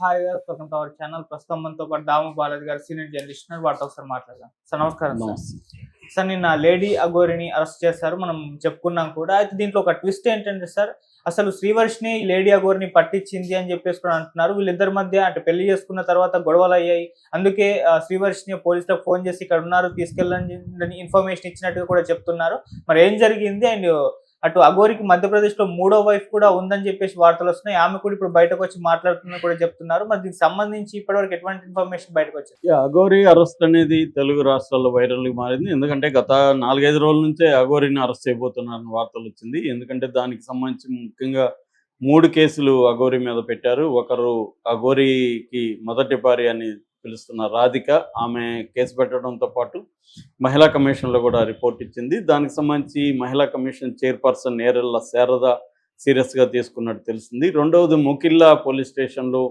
Hi గారు welcome to our channel ప్రస్తుతం మనతో పాటు దాము బాలాజీ గారు సీనియర్ జర్నలిస్ట్ ఉన్నారు. ఒకసారి మాట్లాడదాం. సార్ నమస్కారం సార్. సార్ నిన్న లేడీ అగోరిని అరెస్ట్ చేశారు. మనం చెప్పుకున్నాం కూడా. అయితే దీంట్లో ఒక ట్విస్ట్ ఏంటంటే సార్ అసలు శ్రీవర్షిని లేడీ అగోరిని పట్టించింది అని చెప్పేసి కూడా అంటున్నారు. వీళ్ళిద్దరి మధ్య అంటే పెళ్ళి చేసుకున్న తర్వాత గొడవలు అయ్యాయి. అందుకే శ్రీవర్షిని పోలీసులకు ఫోన్ చేసి ఇక్కడ ఉన్నారు తీసుకెళ్ళని ఇన్ఫర్మేషన్ ఇచ్చినట్టుగా కూడా చెప్తున్నారు. మరి ఏం జరిగింది? అండ్ అటు అఘోరికి మధ్యప్రదేశ్లో మూడో వైఫ్ కూడా ఉందని చెప్పేసి వార్తలు వస్తున్నాయి. ఆమె కూడా ఇప్పుడు బయటకు వచ్చి మాట్లాడుతుందని కూడా చెప్తున్నారు. మరి దీనికి సంబంధించి ఇప్పటివరకు ఎటువంటి ఇన్ఫర్మేషన్ బయటకు వచ్చింది? అఘోరి అరెస్ట్ అనేది తెలుగు రాష్ట్రాల్లో వైరల్ మారింది. ఎందుకంటే గత నాలుగైదు రోజుల నుంచే అఘోరిని అరెస్ట్ చేయబోతున్నారని వార్తలు వచ్చింది. ఎందుకంటే దానికి సంబంధించి ముఖ్యంగా మూడు కేసులు అఘోరి మీద పెట్టారు. ఒకరు అఘోరికి మొదటి భార్య అని పిలుస్తున్న రాధిక ఆమె కేసు పెట్టడంతో పాటు మహిళా కమిషన్లో కూడా రిపోర్ట్ ఇచ్చింది. దానికి సంబంధించి మహిళా కమిషన్ చైర్పర్సన్ నేరెళ్ళ శారద సీరియస్గా తీసుకున్నట్టు తెలిసింది. రెండవది ముకిల్లా పోలీస్ స్టేషన్లో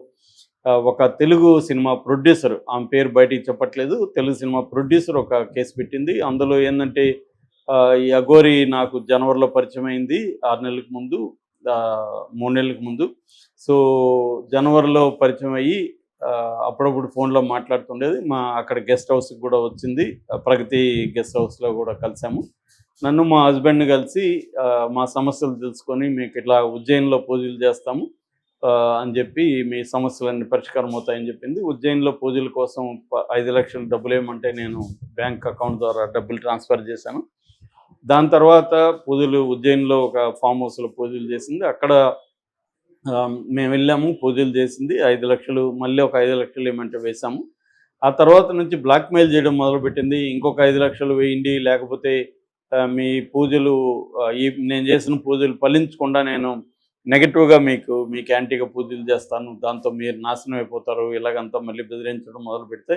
ఒక తెలుగు సినిమా ప్రొడ్యూసర్ ఆమె పేరు బయటికి చెప్పట్లేదు. తెలుగు సినిమా ప్రొడ్యూసర్ ఒక కేసు పెట్టింది. అందులో ఏంటంటే ఈ అఘోరి నాకు జనవరిలో పరిచయం అయింది ఆరు నెలలకు ముందు మూడు నెలలకు ముందు. సో జనవరిలో పరిచయం అయ్యి అప్పుడప్పుడు ఫోన్లో మాట్లాడుతుండేది. మా అక్కడ గెస్ట్ హౌస్కి కూడా వచ్చింది. ప్రగతి గెస్ట్ హౌస్లో కూడా కలిసాము. నన్ను మా హస్బెండ్ని కలిసి మా సమస్యలు తెలుసుకొని మీకు ఇట్లా ఉజ్జయిన్లో పూజలు చేస్తాము అని చెప్పి మీ సమస్యలన్నీ పరిష్కారం అవుతాయని చెప్పింది. ఉజ్జయిన్లో పూజల కోసం ప- ఐదు లక్షలు డబ్బులు ఏమంటే నేను బ్యాంక్ అకౌంట్ ద్వారా డబ్బులు ట్రాన్స్ఫర్ చేశాను. దాని తర్వాత పూజలు ఉజ్జయిన్లో ఒక ఫామ్ హౌస్లో పూజలు చేసింది. అక్కడ మేము వెళ్ళాము పూజలు చేసింది. ఐదు లక్షలు మళ్ళీ ఒక ఐదు లక్షలు ఏమంటే వేశాము. ఆ తర్వాత నుంచి బ్లాక్మెయిల్ చేయడం మొదలుపెట్టింది. ఇంకొక ఐదు లక్షలు వేయండి లేకపోతే మీ పూజలు ఈ నేను చేసిన పూజలు ఫలించకుండా నేను నెగటివ్గా మీకు మీకు యాంటీగా పూజలు చేస్తాను. దాంతో మీరు నాశనం అయిపోతారు. ఇలాగంతా మళ్ళీ బెదిరించడం మొదలు పెడితే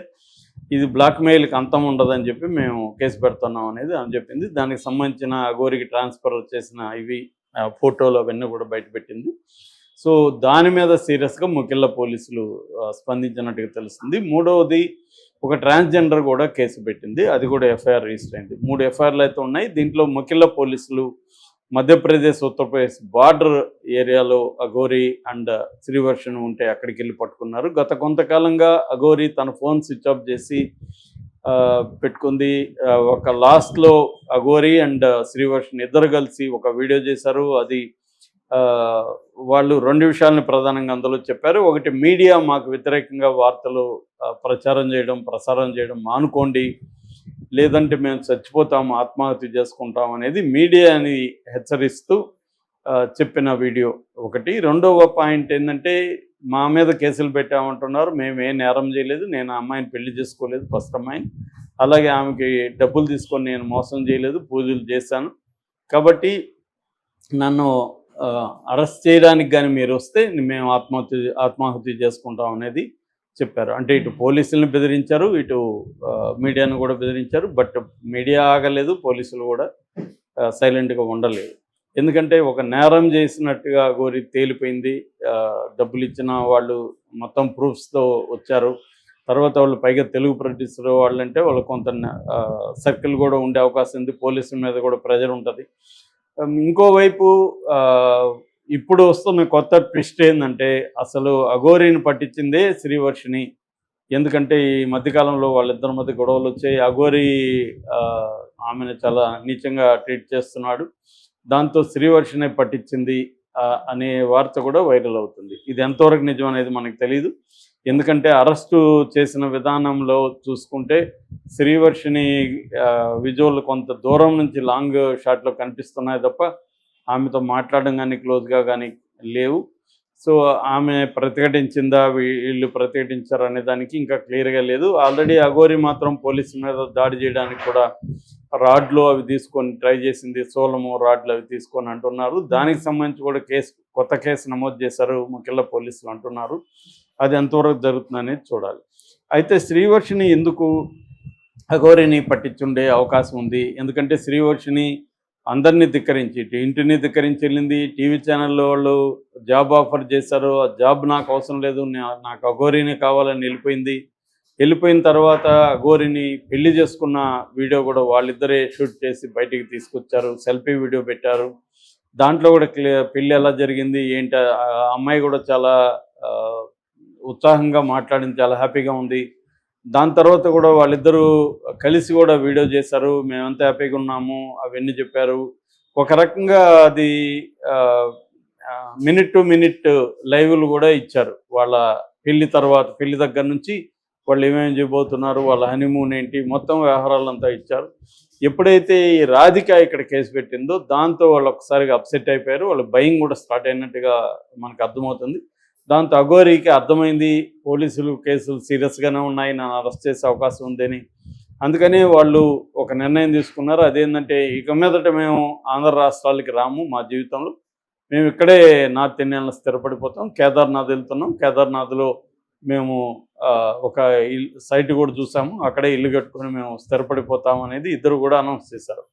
ఇది బ్లాక్మెయిల్కి అంతం ఉండదని చెప్పి మేము కేసు పెడుతున్నాం అనేది అని చెప్పింది. దానికి సంబంధించిన అగోరికి ట్రాన్స్ఫర్ చేసిన ఇవి ఫోటోలు అవన్నీ కూడా బయటపెట్టింది సో దాని మీద సీరియస్గా ముఖ్యంగా పోలీసులు స్పందించినట్టుగా తెలుస్తుంది. మూడవది ఒక ట్రాన్స్జెండర్ కూడా కేసు పెట్టింది. అది కూడా ఎఫ్ఐఆర్ రిజిస్టర్ అయింది. మూడు ఎఫ్ఐఆర్లు అయితే ఉన్నాయి. దీంట్లో ముఖ్యంగా పోలీసులు మధ్యప్రదేశ్ ఉత్తరప్రదేశ్ బార్డర్ ఏరియాలో అఘోరి అండ్ శ్రీవర్షన్ ఉంటే అక్కడికి వెళ్ళి పట్టుకున్నారు. గత కొంతకాలంగా అఘోరి తన ఫోన్ స్విచ్ ఆఫ్ చేసి పెట్టుకుంది. ఒక లాస్ట్లో అఘోరి అండ్ శ్రీవర్షన్ ఇద్దరు కలిసి ఒక వీడియో చేశారు. అది వాళ్ళు రెండు విషయాలను ప్రధానంగా అందులో చెప్పారు. ఒకటి మీడియా మాకు వ్యతిరేకంగా వార్తలు ప్రచారం చేయడం ప్రసారం చేయడం మానుకోండి. లేదంటే మేము చచ్చిపోతాం ఆత్మహత్య చేసుకుంటాం అనేది మీడియాని హెచ్చరిస్తూ చెప్పిన వీడియో ఒకటి. రెండవ పాయింట్ ఏంటంటే మా మీద కేసులు పెట్టామంటున్నారు. మేము ఏ నేరం చేయలేదు. నేను ఆ అమ్మాయిని పెళ్ళి చేసుకోలేదు ఫస్ట్ అమ్మాయిని. అలాగే ఆమెకి డబ్బులు తీసుకొని నేను మోసం చేయలేదు పూజలు చేశాను. కాబట్టి నన్ను అరెస్ట్ చేయడానికి కానీ మీరు వస్తే మేము ఆత్మహత్య ఆత్మాహుతి చేసుకుంటాం అనేది చెప్పారు. అంటే ఇటు పోలీసులను బెదిరించారు ఇటు మీడియాను కూడా బెదిరించారు బట్ మీడియా ఆగలేదు పోలీసులు కూడా సైలెంట్గా ఉండలేదు. ఎందుకంటే ఒక నేరం చేసినట్టుగా గోరి తేలిపోయింది. డబ్బులు ఇచ్చిన వాళ్ళు మొత్తం ప్రూఫ్స్తో వచ్చారు. తర్వాత వాళ్ళు పైగా తెలుగు ప్రొడ్యూసర్ వాళ్ళంటే వాళ్ళు కొంత సర్కిల్ కూడా ఉండే అవకాశం ఉంది. పోలీసుల మీద కూడా ప్రెజర్ ఉంటుంది. ఇంకోవైపు ఇప్పుడు వస్తున్న కొత్త ట్విస్ట్ ఏంటంటే అసలు అఘోరిని పట్టించిందే శ్రీవర్షిని. ఎందుకంటే ఈ మధ్యకాలంలో వాళ్ళిద్దరి మధ్య గొడవలు వచ్చాయి. అఘోరి ఆమెను చాలా నీచంగా ట్రీట్ చేస్తున్నాడు. దాంతో శ్రీవర్షిని పట్టించింది అనే వార్త కూడా వైరల్ అవుతుంది. ఇది ఎంతవరకు నిజం అనేది మనకు తెలియదు ఎందుకంటే అరెస్టు చేసిన విధానంలో చూసుకుంటే శ్రీవర్షిని విజువల్ కొంత దూరం నుంచి లాంగ్ షాట్లో కనిపిస్తున్నాయి తప్ప ఆమెతో మాట్లాడడం కానీ క్లోజ్గా కానీ లేవు. సో ఆమె ప్రతిఘటించిందా వీళ్ళు ప్రతిఘటించారు అనే దానికి ఇంకా క్లియర్గా లేదు. ఆల్రెడీ అఘోరి మాత్రం పోలీసు మీద దాడి చేయడానికి కూడా రాడ్లు అవి తీసుకొని ట్రై చేసింది సోలము రాడ్లు అవి తీసుకొని అంటున్నారు. దానికి సంబంధించి కూడా కేసు కొత్త కేసు నమోదు చేశారు ముఖ్యంగా పోలీసులు అంటున్నారు. అది ఎంతవరకు జరుగుతుందనేది చూడాలి. అయితే శ్రీవర్షిని ఎందుకు అఘోరిని పట్టించుండే అవకాశం ఉంది? ఎందుకంటే శ్రీవర్షిని అందరినీ ధిక్కరించి ఇంటిని ధిక్కరించి వెళ్ళింది. టీవీ ఛానల్లో వాళ్ళు జాబ్ ఆఫర్ చేశారు. ఆ జాబ్ నాకు అవసరం లేదు. నాకు అఘోరిని కావాలని వెళ్ళిపోయింది. వెళ్ళిపోయిన తర్వాత అఘోరిని పెళ్ళి చేసుకున్న వీడియో కూడా వాళ్ళిద్దరే షూట్ చేసి బయటికి తీసుకొచ్చారు. సెల్ఫీ వీడియో పెట్టారు. దాంట్లో కూడా పెళ్ళి పెళ్ళి ఎలా జరిగింది? ఏంటి? ఆ అమ్మాయి కూడా చాలా ఉత్సాహంగా మాట్లాడింది చాలా హ్యాపీగా ఉంది. దాని తర్వాత కూడా వాళ్ళిద్దరూ కలిసి కూడా వీడియో చేశారు. మేమంతా హ్యాపీగా ఉన్నాము అవన్నీ చెప్పారు. ఒక రకంగా అది మినిట్ టు మినిట్ లైవ్లు కూడా ఇచ్చారు. వాళ్ళ పెళ్ళి తర్వాత పెళ్ళి దగ్గర నుంచి వాళ్ళు ఏమేమి చేయబోతున్నారు వాళ్ళ హనీమూన్ ఏంటి మొత్తం వ్యవహారాలంతా ఇచ్చారు. ఎప్పుడైతే ఈ రాధిక ఇక్కడ కేసు పెట్టిందో దాంతో వాళ్ళు ఒకసారిగా అప్సెట్ అయిపోయారు. వాళ్ళ భయం కూడా స్టార్ట్ అయినట్టుగా మనకు అర్థమవుతుంది. దాంతో అఘోరికి అర్థమైంది పోలీసులు కేసులు సీరియస్గానే ఉన్నాయి నన్ను అరెస్ట్ చేసే అవకాశం ఉందని. అందుకనే వాళ్ళు ఒక నిర్ణయం తీసుకున్నారు. అదేంటంటే ఇక మీదట మేము ఆంధ్ర రాష్ట్రాలకి రాము మా జీవితంలో. మేము ఇక్కడే నార్త్ ఇండియన్లో స్థిరపడిపోతాం కేదార్నాథ్ వెళ్తున్నాం. కేదార్నాథ్లో మేము ఒక ఇల్ సైట్ కూడా చూసాము. అక్కడే ఇల్లు కట్టుకొని మేము స్థిరపడిపోతాం అనేది ఇద్దరు కూడా అనౌన్స్ చేశారు.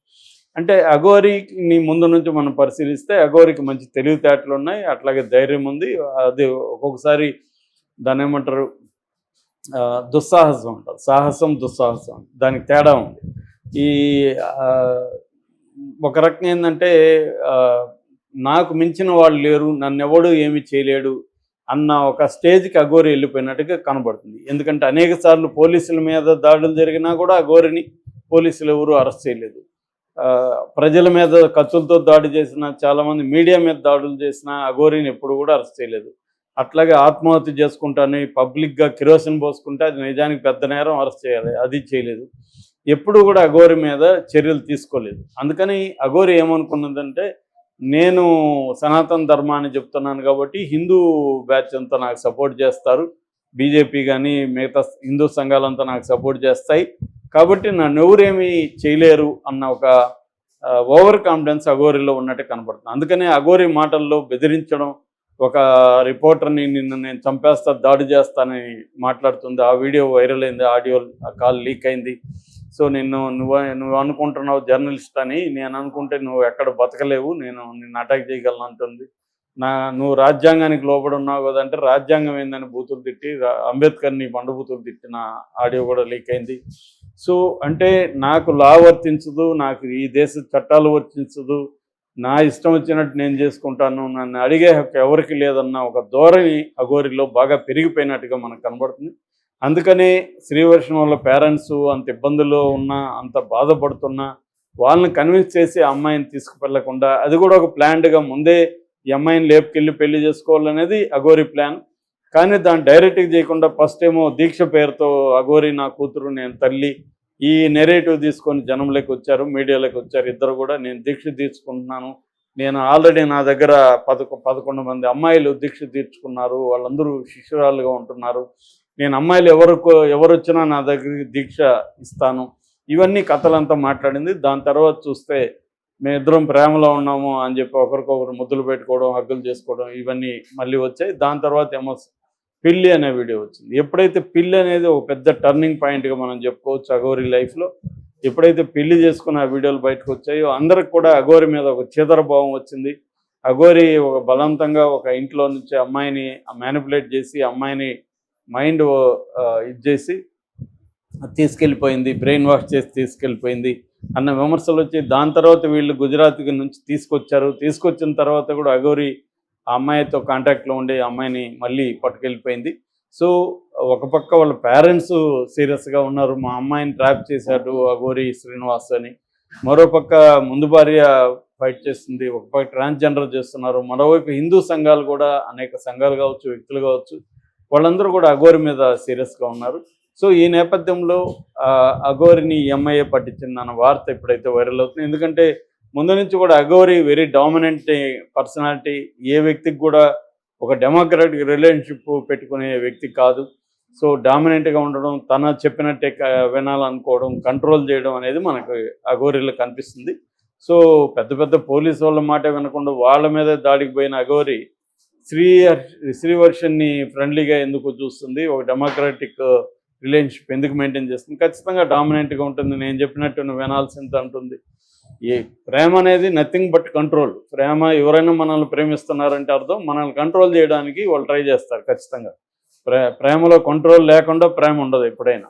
అంటే అఘోరికి ముందు నుంచి మనం పరిశీలిస్తే అఘోరికి మంచి తెలివితేటలు ఉన్నాయి అట్లాగే ధైర్యం ఉంది. అది ఒక్కొక్కసారి దాని ఏమంటారు? దుస్సాహసం అంటారు. సాహసం దుస్సాహసం. దానికి తేడా ఉంది. ఈ ఒక రకం ఏంటంటే నాకు మించిన వాళ్ళు లేరు నన్ను ఎవడు ఏమి చేయలేడు అన్న ఒక స్టేజ్కి అఘోరి వెళ్ళిపోయినట్టుగా కనబడుతుంది. ఎందుకంటే అనేక సార్లు పోలీసుల మీద దాడులు జరిగినా కూడా అఘోరిని పోలీసులు ఎవరు అరెస్ట్ చేయలేదు. ప్రజల మీద ఖర్చులతో దాడి చేసిన చాలామంది మీడియా మీద దాడులు చేసిన అఘోరిని ఎప్పుడు కూడా అరెస్ట్ చేయలేదు. అట్లాగే ఆత్మహత్య చేసుకుంటాను పబ్లిక్గా కిరోసిన్ పోసుకుంటే అది నిజానికి పెద్ద నేరం అరెస్ట్ చేయాలి అది చేయలేదు. ఎప్పుడు కూడా అఘోరి మీద చర్యలు తీసుకోలేదు. అందుకని అఘోరి ఏమనుకున్నదంటే నేను సనాతన ధర్మాన్ని చెప్తున్నాను కాబట్టి హిందూ బ్యాచ్ అంతా నాకు సపోర్ట్ చేస్తారు. బీజేపీ కానీ మిగతా హిందూ సంఘాలంతా నాకు సపోర్ట్ చేస్తాయి. కాబట్టి నన్ను ఎవరేమీ చేయలేరు అన్న ఒక ఓవర్ కాన్ఫిడెన్స్ అఘోరిలో ఉన్నట్టు కనపడుతుంది అందుకనే అఘోరి మాటల్లో బెదిరించడం ఒక రిపోర్టర్ని నిన్ను నేను చంపేస్తా దాడి చేస్తానని మాట్లాడుతుంది. ఆ వీడియో వైరల్ అయింది ఆడియో కాల్ లీక్ అయింది. సో నిన్ను నువ్వు నువ్వు అనుకుంటున్నావు జర్నలిస్ట్ అని నేను అనుకుంటే నువ్వు ఎక్కడ బతకలేవు నేను నిన్ను అటాక్ చేయగలను అంటుంది. నా నువ్వు రాజ్యాంగానికి లోబడి ఉన్నావు కదంటే రాజ్యాంగం ఏందని బూతులు తిట్టి అంబేద్కర్ని బండబూతులు తిట్టిన ఆడియో కూడా లీక్ అయింది. సో అంటే నాకు లా వర్తించదు నాకు ఈ దేశ చట్టాలు వర్తించదు నా ఇష్టం వచ్చినట్టు నేను చేసుకుంటాను నన్ను అడిగే హక్కు ఎవరికి లేదన్న ఒక ధోరణి అఘోరిలో బాగా పెరిగిపోయినట్టుగా మనకు కనబడుతుంది. అందుకనే శ్రీవర్షం వాళ్ళ పేరెంట్స్ అంత ఇబ్బందుల్లో ఉన్నా అంత బాధపడుతున్నా వాళ్ళని కన్విన్స్ చేసి అమ్మాయిని తీసుకువెళ్ళకుండా అది కూడా ఒక ప్లాన్డ్గా ముందే ఈ అమ్మాయిని లేపుకెళ్ళి పెళ్ళి చేసుకోవాలనేది అఘోరి ప్లాన్. కానీ దాన్ని డైరెక్ట్గా చేయకుండా ఫస్ట్ ఏమో దీక్ష పేరుతో అఘోరి నా కూతురు నేను తల్లి ఈ నెరేటివ్ తీసుకొని జనంలోకి వచ్చారు మీడియాలోకి వచ్చారు. ఇద్దరు కూడా నేను దీక్ష తీసుకుంటున్నాను నేను ఆల్రెడీ నా దగ్గర పదకొ పదకొండు మంది అమ్మాయిలు దీక్ష తీర్చుకున్నారు. వాళ్ళందరూ శిష్యురాలుగా ఉంటున్నారు. నేను అమ్మాయిలు ఎవరు ఎవరు వచ్చినా నా దగ్గరికి దీక్ష ఇస్తాను. ఇవన్నీ కథలంతా మాట్లాడింది. దాని తర్వాత చూస్తే మేము ఇద్దరం ప్రేమలో ఉన్నాము అని చెప్పి ఒకరికొకరు ముద్దులు పెట్టుకోవడం హగ్గులు చేసుకోవడం ఇవన్నీ మళ్ళీ వచ్చాయి. దాని తర్వాత ఏమో పిల్లి అనే వీడియో వచ్చింది. ఎప్పుడైతే పిల్లి అనేది ఒక పెద్ద టర్నింగ్ పాయింట్గా మనం చెప్పుకోవచ్చు అఘోరి లైఫ్లో ఎప్పుడైతే పెళ్ళి చేసుకున్న ఆ వీడియోలు బయటకు వచ్చాయో అందరికి కూడా అఘోరి మీద ఒక చీదరభావం వచ్చింది. అఘోరి ఒక బలవంతంగా ఒక ఇంట్లో నుంచి అమ్మాయిని మ్యానిపులేట్ చేసి అమ్మాయిని మైండ్ ఇది చేసి తీసుకెళ్ళిపోయింది బ్రెయిన్ వాష్ చేసి తీసుకెళ్ళిపోయింది అన్న విమర్శలు వచ్చి దాని తర్వాత వీళ్ళు గుజరాత్ నుంచి తీసుకొచ్చారు. తీసుకొచ్చిన తర్వాత కూడా అఘోరి ఆ అమ్మాయితో కాంటాక్ట్లో ఉండే అమ్మాయిని మళ్ళీ పట్టుకెళ్ళిపోయింది. సో ఒక పక్క వాళ్ళ పేరెంట్స్ సీరియస్గా ఉన్నారు. మా అమ్మాయిని ట్రాప్ చేశాడు అఘోరి శ్రీనివాస్ అని. మరో పక్క ముందు భార్య ఫైట్ చేస్తుంది. ఒక పక్క ట్రాన్స్జెండర్ చేస్తున్నారు. మరోవైపు హిందూ సంఘాలు కూడా అనేక సంఘాలు కావచ్చు వ్యక్తులు కావచ్చు వాళ్ళందరూ కూడా అఘోరి మీద సీరియస్గా ఉన్నారు. సో ఈ నేపథ్యంలో అఘోరిని ఎంఐఏ పట్టించిందన్న వార్త ఎప్పుడైతే వైరల్ అవుతుంది. ఎందుకంటే ముందు నుంచి కూడా అగోరి వెరీ డామినెంట్ పర్సనాలిటీ. ఏ వ్యక్తికి కూడా ఒక డెమోక్రటిక్ రిలేషన్షిప్ పెట్టుకునే వ్యక్తి కాదు. సో డామినెంట్గా ఉండడం తన చెప్పినట్టే వినాలనుకోవడం కంట్రోల్ చేయడం అనేది మనకు అగోరీలో కనిపిస్తుంది. సో పెద్ద పెద్ద పోలీసు వాళ్ళ మాట వినకుండా వాళ్ళ మీద దాడికి పోయిన అఘోరి శ్రీ శ్రీవర్షన్ని ఫ్రెండ్లీగా ఎందుకు చూస్తుంది? ఒక డెమోక్రాటిక్ రిలేషన్షిప్ ఎందుకు మెయింటైన్ చేస్తుంది? ఖచ్చితంగా డామినెంట్గా ఉంటుంది. నేను చెప్పినట్టు నువ్వు వినాల్సింది అంటుంది. ఈ ప్రేమ అనేది నథింగ్ బట్ కంట్రోల్ ప్రేమ ఎవరైనా మనల్ని ప్రేమిస్తున్నారంటే అర్థం మనల్ని కంట్రోల్ చేయడానికి వాళ్ళు ట్రై చేస్తారు ఖచ్చితంగా. ప్రే ప్రేమలో కంట్రోల్ లేకుండా ప్రేమ ఉండదు ఎప్పుడైనా.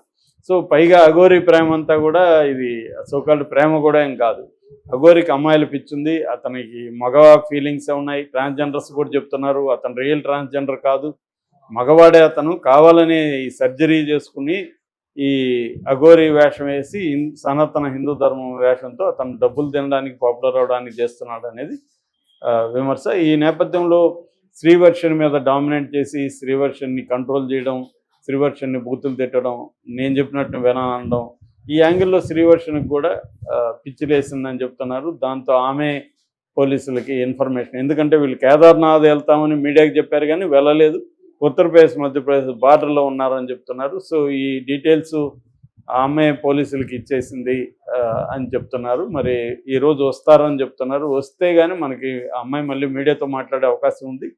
సో పైగా అఘోరి ప్రేమ అంతా కూడా ఇది సోకాల్డ్ ప్రేమ కూడా ఏం కాదు. అఘోరికి అమ్మాయిలు పిచ్చింది అతనికి మగ ఫీలింగ్స్ ఉన్నాయి ట్రాన్స్జెండర్స్ కూడా చెప్తున్నారు అతను రియల్ ట్రాన్స్జెండర్ కాదు. మగవాడే అతను కావాలని ఈ సర్జరీ చేసుకుని ఈ అఘోరి వేషం వేసి సనాతన హిందూ ధర్మం వేషంతో అతను డబ్బులు తినడానికి పాపులర్ అవడానికి చేస్తున్నాడు అనేది ఆ, విమర్శ. ఈ నేపథ్యంలో శ్రీవర్షన్ మీద డామినేట్ చేసి శ్రీవర్షన్ని కంట్రోల్ చేయడం శ్రీవర్షన్ని బూతులు తిట్టడం నేను చెప్పినట్టు వినడం ఈ యాంగిల్లో శ్రీవర్షన్కి కూడా పిచ్చిలేసిందని చెప్తున్నారు. దాంతో ఆమె పోలీసులకి ఇన్ఫర్మేషన్. ఎందుకంటే వీళ్ళు కేదార్నాథ్ వెళ్తామని మీడియాకి చెప్పారు కానీ వెళ్ళలేదు. ఉత్తరప్రదేశ్ మధ్యప్రదేశ్ బార్డర్లో ఉన్నారని చెప్తున్నారు. సో ఈ డీటెయిల్స్ ఆమె పోలీసులకి ఇచ్చేసింది అని చెప్తున్నారు. మరి ఈరోజు వస్తారని చెప్తున్నారు. వస్తే కానీ మనకి అమ్మాయి మళ్ళీ మీడియాతో మాట్లాడే అవకాశం ఉంది.